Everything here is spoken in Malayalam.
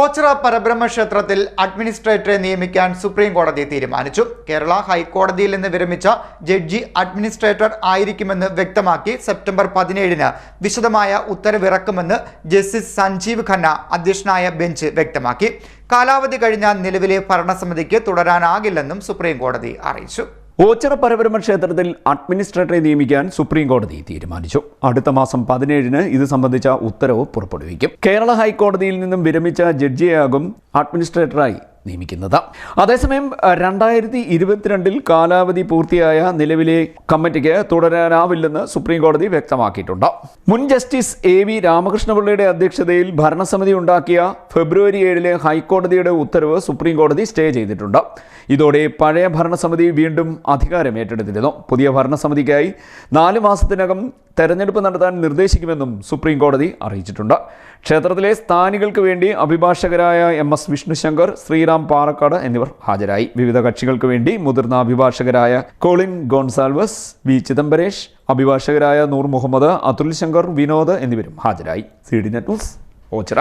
ഓച്ചിറ പരബ്രഹ്മ ക്ഷേത്രത്തിൽ അഡ്മിനിസ്ട്രേറ്ററെ നിയമിക്കാൻ സുപ്രീം കോടതി തീരുമാനിച്ചു. കേരള ഹൈക്കോടതിയിൽ നിന്ന് വിരമിച്ച ജഡ്ജി അഡ്മിനിസ്ട്രേറ്റർ ആയിരിക്കുമെന്ന് വ്യക്തമാക്കി സെപ്റ്റംബർ പതിനേഴിന് വിശദമായ ഉത്തരവിറക്കുമെന്ന് ജസ്റ്റിസ് സഞ്ജീവ് ഖന്ന അധ്യക്ഷനായ ബെഞ്ച് വ്യക്തമാക്കി. കാലാവധി കഴിഞ്ഞ നിലവിലെ ഭരണസമിതിക്ക് തുടരാനാകില്ലെന്നും സുപ്രീം കോടതി അറിയിച്ചു. ഓച്ചിറ പരബ്രഹ്മ ക്ഷേത്രത്തിൽ അഡ്മിനിസ്ട്രേറ്ററെ നിയമിക്കാൻ സുപ്രീം കോടതി തീരുമാനിച്ചു. അടുത്ത മാസം പതിനേഴിന് ഇത് സംബന്ധിച്ച ഉത്തരവ് പുറപ്പെടുവിക്കും. കേരള ഹൈക്കോടതിയിൽ നിന്നും വിരമിച്ച ജഡ്ജിയാകും അഡ്മിനിസ്ട്രേറ്ററായി നിയമിക്കുന്നത്. അതേസമയം രണ്ടായിരത്തി ഇരുപത്തിരണ്ടിൽ കാലാവധി പൂർത്തിയായ നിലവിലെ കമ്മിറ്റിക്ക് തുടരാനാവില്ലെന്ന് സുപ്രീം കോടതി വ്യക്തമാക്കിയിട്ടുണ്ട്. മുൻ ജസ്റ്റിസ് എ വി രാമകൃഷ്ണപിള്ളയുടെ അധ്യക്ഷതയിൽ ഭരണസമിതി ഉണ്ടാക്കിയ ഫെബ്രുവരി ഏഴിലെ ഹൈക്കോടതിയുടെ ഉത്തരവ് സുപ്രീം കോടതി സ്റ്റേ ചെയ്തിട്ടുണ്ട്. ഇതോടെ പഴയ ഭരണസമിതി വീണ്ടും അധികാരം ഏറ്റെടുത്തിരുന്നു പുതിയ ഭരണസമിതിക്കായി നാല് മാസത്തിനകം തെരഞ്ഞെടുപ്പ് നടത്താൻ നിർദ്ദേശിക്കുമെന്നും സുപ്രീം കോടതി അറിയിച്ചിട്ടുണ്ട്. ക്ഷേത്രത്തിലെ സ്ഥാനികൾക്ക് വേണ്ടി അഭിഭാഷകരായ എം എസ് വിഷ്ണുശങ്കർ ശ്രീറാം പാറക്കാട് എന്നിവർ ഹാജരായി. വിവിധ കക്ഷികൾക്ക് വേണ്ടി മുതിർന്ന അഭിഭാഷകരായ കോളിൻ ഗോൺസാൽവസ് വി ചിദംബരേഷ് അഭിഭാഷകരായ നൂർ മുഹമ്മദ് അതുൽ ശങ്കർ വിനോദ് എന്നിവരും ഹാജരായി. C D net news Ochira.